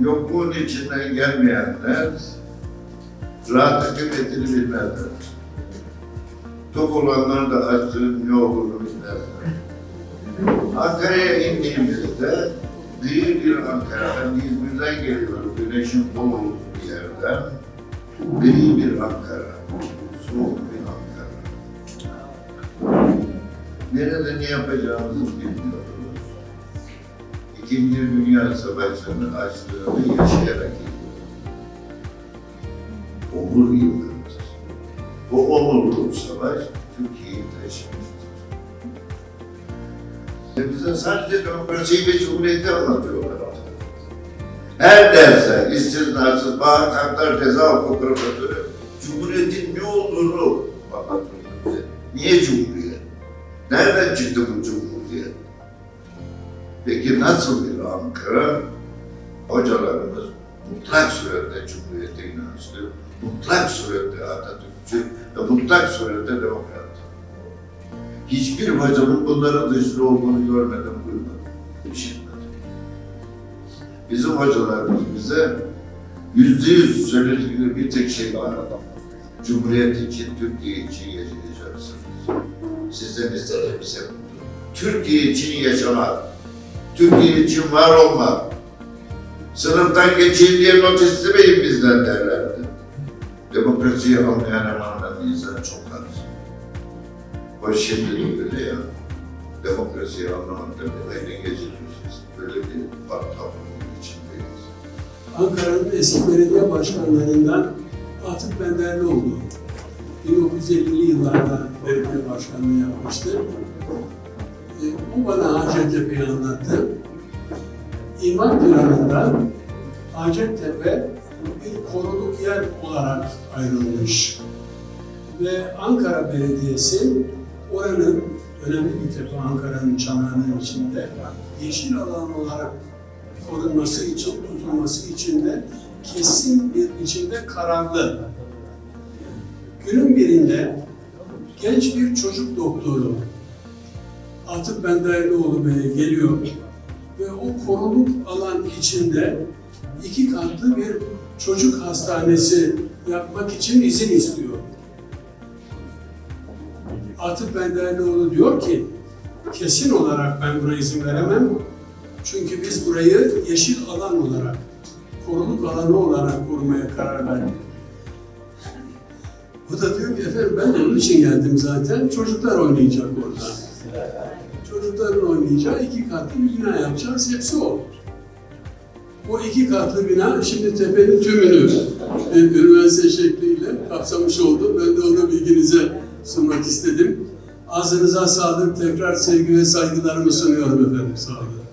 yokluğun içinden gelmeyenler rahatın kıymetini bilmezler. Tok olanlar da açlığın ne olduğunu bilmezler. Ankara'ya indiğimizde büyük bir Ankara, ben İzmir'den geliyorum, güneşin bol olduğu bir yerden. Gri bir Ankara, soğuk bir Ankara. Nerede ne yapacağımızı bilmiyoruz. İkinci Dünya Savaşı'nın açlığını yaşayarak gidiyoruz. Onur yıllarımız. Bu onurlu savaş Türkiye'yi taşımıştır. Ve Bize sadece demokrasiyi ve cumhuriyeti anlatıyorlar. Her derse istisnasız Bahar Kantar Ceza Hukuku Profesörü Cumhuriyetin ne olduğunu anlatıyor bize. Niye Cumhuriyet? Nereden çıktı bu Cumhuriyet? Peki nasıl bir Ankara? Hocalarımız mutlak surette Cumhuriyet'e inançlı, mutlak surette Atatürkçü ve mutlak surette demokrat. Hiçbir hocamın bunların dışında olduğunu görmedim, duymadım, işitmedim. Bizim hocalarımız bize yüzde yüz söyledikleri bir tek şey var. Cumhuriyet için, Türkiye için yaşayacaksınız. Sizden istediğim ise budur. Türkiye için yaşamak, Türkiye için var olmak, sınıftan geçeyim diye not istemeyin bizden derlerdi. Demokrasiyi anlayan emanet insan çok az. O şimdi de öyle ya. Demokrasiyi anlamakta ele geçirmişiz. Böyle bir battalığın içindeyiz. Ankara'nın eski belediye başkanlarından Atıf Benderlioğlu 1950'li yıllarda belediye başkanlığı yapmıştı. O bana Hacettepe'yi anlattı. İmar planında Hacettepe bir koruluk yer olarak ayrılmış. Ve Ankara Belediyesi oranın önemli bir tepe Ankara'nın çanağının içinde yeşil alan olarak korunması için, tutulması için de kesin bir biçimde kararlı. Günün birinde genç bir çocuk doktoru Atıf Benderlioğlu Bey'e geliyor ve o koruluk alan içinde iki katlı bir çocuk hastanesi yapmak için izin istiyor. Atıf Benderlioğlu diyor ki, kesin olarak ben buna izin veremem. Çünkü biz burayı yeşil alan olarak, koruluk alanı olarak korumaya karar verdik. Bu da diyor ki efendim ben de onun için geldim zaten. Çocuklar oynayacak orada. Çocukların oynayacağı iki katlı bir bina yapacağız. Hepsi o. O iki katlı bina şimdi tepenin tümünü üniversite şekliyle kapsamış oldu. Ben de onu bilginize sunmak istedim. Ağzınıza sağlık. Tekrar sevgi ve saygılarımı sunuyorum efendim. Sağ olun.